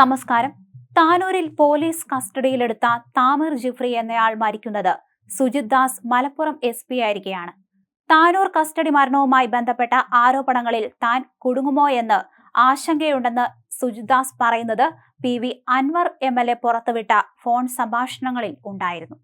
നമസ്കാരം. താനൂരിൽ പോലീസ് കസ്റ്റഡിയിലെടുത്ത താമർ ജിഫ്രി എന്നയാൾ മരിക്കുന്നത് സുജിത് ദാസ് മലപ്പുറം എസ് പി ആയിരിക്കെയാണ്. താനൂർ കസ്റ്റഡി മരണവുമായി ബന്ധപ്പെട്ട ആരോപണങ്ങളിൽ താൻ കുടുങ്ങുമോ എന്ന് ആശങ്കയുണ്ടെന്ന് സുജിത് ദാസ് പറയുന്നത് P V Anvar M L A പുറത്തുവിട്ട ഫോൺ സംഭാഷണങ്ങളിൽ ഉണ്ടായിരുന്നു.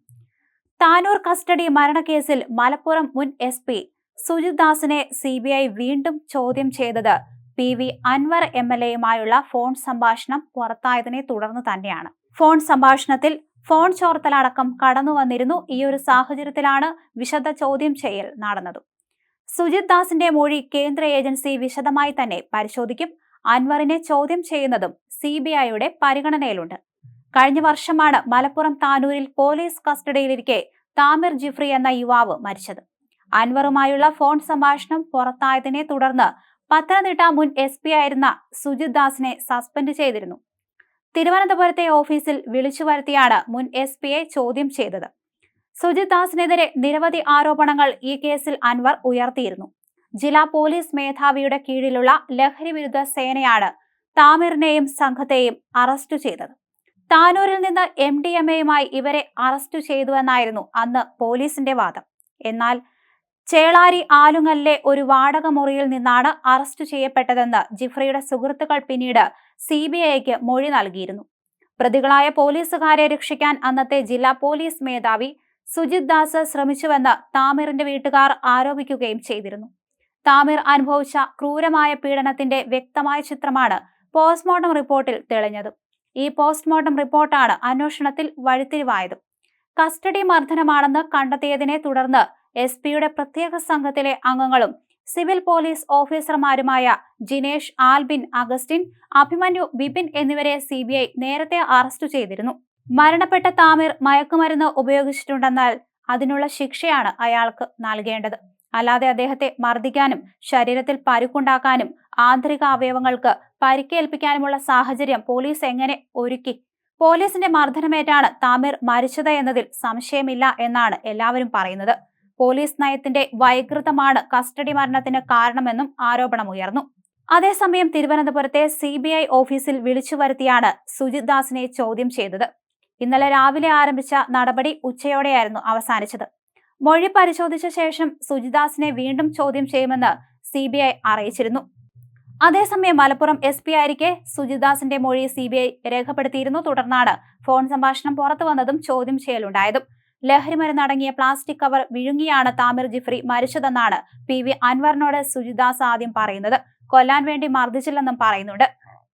താനൂർ കസ്റ്റഡി മരണക്കേസിൽ മലപ്പുറം മുൻ എസ് പി സുജിത് ദാസിനെ സി വീണ്ടും ചോദ്യം ചെയ്തത് P V Anvar M L എയുമായുള്ള phone സംഭാഷണം പുറത്തായതിനെ തുടർന്ന് തന്നെയാണ്. ഫോൺ സംഭാഷണത്തിൽ ഫോൺ ചോർത്തലടക്കം കടന്നു വന്നിരുന്നു. ഈ ഒരു സാഹചര്യത്തിലാണ് വിശദ ചോദ്യം ചെയ്യൽ നടന്നത്. സുജിത് ദാസിന്റെ മൊഴി കേന്ദ്ര ഏജൻസി വിശദമായി തന്നെ പരിശോധിക്കും. അൻവറിനെ ചോദ്യം ചെയ്യുന്നതും സി ബി ഐയുടെ പരിഗണനയിലുണ്ട്. കഴിഞ്ഞ വർഷമാണ് മലപ്പുറം താനൂരിൽ പോലീസ് കസ്റ്റഡിയിലിരിക്കെ താമിർ ജിഫ്രി എന്ന യുവാവ് മരിച്ചത്. അൻവറുമായുള്ള ഫോൺ സംഭാഷണം പുറത്തായതിനെ തുടർന്ന് പത്തനംതിട്ട മുൻ എസ് പി ആയിരുന്ന സുജിത് ദാസിനെ സസ്പെൻഡ് ചെയ്തിരുന്നു. തിരുവനന്തപുരത്തെ ഓഫീസിൽ വിളിച്ചു വരുത്തിയാണ് മുൻ എസ് പിയെ ചോദ്യം ചെയ്തത്. സുജിത് ദാസിനെതിരെ നിരവധി ആരോപണങ്ങൾ ഈ കേസിൽ അൻവർ ഉയർത്തിയിരുന്നു. ജില്ലാ പോലീസ് മേധാവിയുടെ കീഴിലുള്ള ലഹരി വിരുദ്ധ സേനയാണ് താമിറിനെയും സംഘത്തെയും അറസ്റ്റ് ചെയ്തത്. താനൂരിൽ നിന്ന് എം ഡി എം എയുമായി ഇവരെ അറസ്റ്റ് ചെയ്തുവെന്നായിരുന്നു അന്ന് പോലീസിന്റെ വാദം. എന്നാൽ ചേളാരി ആലുങ്ങലിലെ ഒരു വാടക മുറിയിൽ നിന്നാണ് അറസ്റ്റ് ചെയ്യപ്പെട്ടതെന്ന് ജിഫ്രയുടെ സുഹൃത്തുക്കൾ പിന്നീട് സി ബി ഐക്ക് മൊഴി നൽകിയിരുന്നു. പ്രതികളായ പോലീസുകാരെ രക്ഷിക്കാൻ അന്നത്തെ ജില്ലാ പോലീസ് മേധാവി സുജിത് ദാസ് ശ്രമിച്ചുവെന്ന് താമിറിന്റെ വീട്ടുകാർ ആരോപിക്കുകയും ചെയ്തിരുന്നു. താമിർ അനുഭവിച്ച ക്രൂരമായ പീഡനത്തിന്റെ വ്യക്തമായ ചിത്രമാണ് പോസ്റ്റ്മോർട്ടം റിപ്പോർട്ടിൽ തെളിഞ്ഞത്. ഈ പോസ്റ്റ്മോർട്ടം റിപ്പോർട്ടാണ് അന്വേഷണത്തിൽ വഴിത്തിരിവായത്. കസ്റ്റഡി മർദ്ദനമാണെന്ന് കണ്ടെത്തിയതിനെ തുടർന്ന് എസ് പിയുടെ പ്രത്യേക സംഘത്തിലെ അംഗങ്ങളും സിവിൽ പോലീസ് ഓഫീസർമാരുമായ ജിനേഷ് ആൽബിൻ അഗസ്റ്റിൻ അഭിമന്യു ബിപിൻ എന്നിവരെ സി നേരത്തെ അറസ്റ്റ് ചെയ്തിരുന്നു. മരണപ്പെട്ട താമിർ മയക്കുമരുന്ന് ഉപയോഗിച്ചിട്ടുണ്ടെന്നാൽ അതിനുള്ള ശിക്ഷയാണ് അയാൾക്ക് നൽകേണ്ടത്. അല്ലാതെ അദ്ദേഹത്തെ മർദ്ദിക്കാനും ശരീരത്തിൽ പരുക്കുണ്ടാക്കാനും ആന്തരിക അവയവങ്ങൾക്ക് പരിക്കേൽപ്പിക്കാനുമുള്ള സാഹചര്യം പോലീസ് എങ്ങനെ ഒരുക്കി? പോലീസിന്റെ മർദ്ദനമേറ്റാണ് താമിർ മരിച്ചത് എന്നതിൽ സംശയമില്ല എന്നാണ് എല്ലാവരും പറയുന്നത്. പോലീസ് നയത്തിന്റെ വൈകൃതമാണ് കസ്റ്റഡി മരണത്തിന് കാരണമെന്നും ആരോപണമുയർന്നു അതേസമയം തിരുവനന്തപുരത്തെ സി ബി ഐ ഓഫീസിൽ വിളിച്ചു വരുത്തിയാണ് സുജിത് ദാസിനെ ചോദ്യം ചെയ്തത്. ഇന്നലെ രാവിലെ ആരംഭിച്ച നടപടി ഉച്ചയോടെയായിരുന്നു അവസാനിച്ചത്. മൊഴി പരിശോധിച്ച ശേഷം സുജിദാസിനെ വീണ്ടും ചോദ്യം ചെയ്യുമെന്ന് സി ബി ഐ അറിയിച്ചിരുന്നു. അതേസമയം മലപ്പുറം എസ് പി ആയിരിക്കെ സുജിദാസിന്റെ മൊഴി സി ബി ഐ രേഖപ്പെടുത്തിയിരുന്നു. തുടർന്നാണ് ഫോൺ സംഭാഷണം പുറത്തു വന്നതും ചോദ്യം ചെയ്യലുണ്ടായതും. ലഹരിമരുന്നടങ്ങിയ പ്ലാസ്റ്റിക് കവർ വിഴുങ്ങിയാണ് താമിർ ജിഫ്രി മരിച്ചതെന്നാണ് പി വി അൻവറിനോട് സുജിദാസ് ആദ്യം പറയുന്നത്. കൊല്ലാൻ വേണ്ടി മർദ്ദിച്ചില്ലെന്നും പറയുന്നുണ്ട്.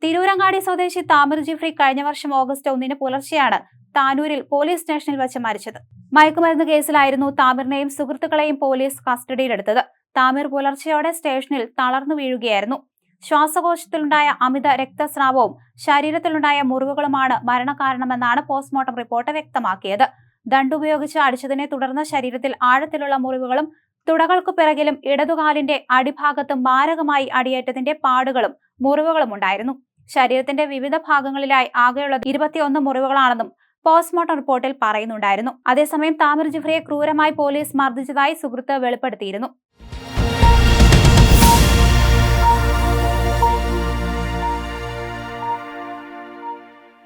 തിരൂരങ്ങാടി സ്വദേശി താമിർ ജിഫ്രി കഴിഞ്ഞ വർഷം ഓഗസ്റ്റ് ഒന്നിന് പുലർച്ചെയാണ് താനൂരിൽ പോലീസ് സ്റ്റേഷനിൽ വെച്ച് മരിച്ചത്. മയക്കുമരുന്ന് കേസിലായിരുന്നു താമിറിനെയും സുഹൃത്തുക്കളെയും പോലീസ് കസ്റ്റഡിയിലെടുത്തത്. താമിർ പുലർച്ചെയോടെ സ്റ്റേഷനിൽ തളർന്നു വീഴുകയായിരുന്നു. ശ്വാസകോശത്തിലുണ്ടായ അമിത രക്തസ്രാവവും ശരീരത്തിലുണ്ടായ മുറിവുകളുമാണ് മരണകാരണമെന്നാണ് പോസ്റ്റ്മോർട്ടം റിപ്പോർട്ട് വ്യക്തമാക്കിയത്. ദണ്ടുപയോഗിച്ച് അടിച്ചതിനെ തുടർന്ന് ശരീരത്തിൽ ആഴത്തിലുള്ള മുറിവുകളും തുടകൾക്കു പിറകിലും ഇടതുകാലിന്റെ അടിഭാഗത്ത് മാരകമായി അടിയേറ്റതിന്റെ പാടുകളും മുറിവുകളും ഉണ്ടായിരുന്നു. ശരീരത്തിന്റെ വിവിധ ഭാഗങ്ങളിലായി ആകെയുള്ള ഇരുപത്തിയൊന്ന് മുറിവുകളാണെന്നും പോസ്റ്റ്മോർട്ടം റിപ്പോർട്ടിൽ പറയുന്നുണ്ടായിരുന്നു. അതേസമയം താമിർ ജിഫ്രിയെ ക്രൂരമായി പോലീസ് മർദ്ദിച്ചതായി സുഹൃത്ത് വെളിപ്പെടുത്തിയിരുന്നു.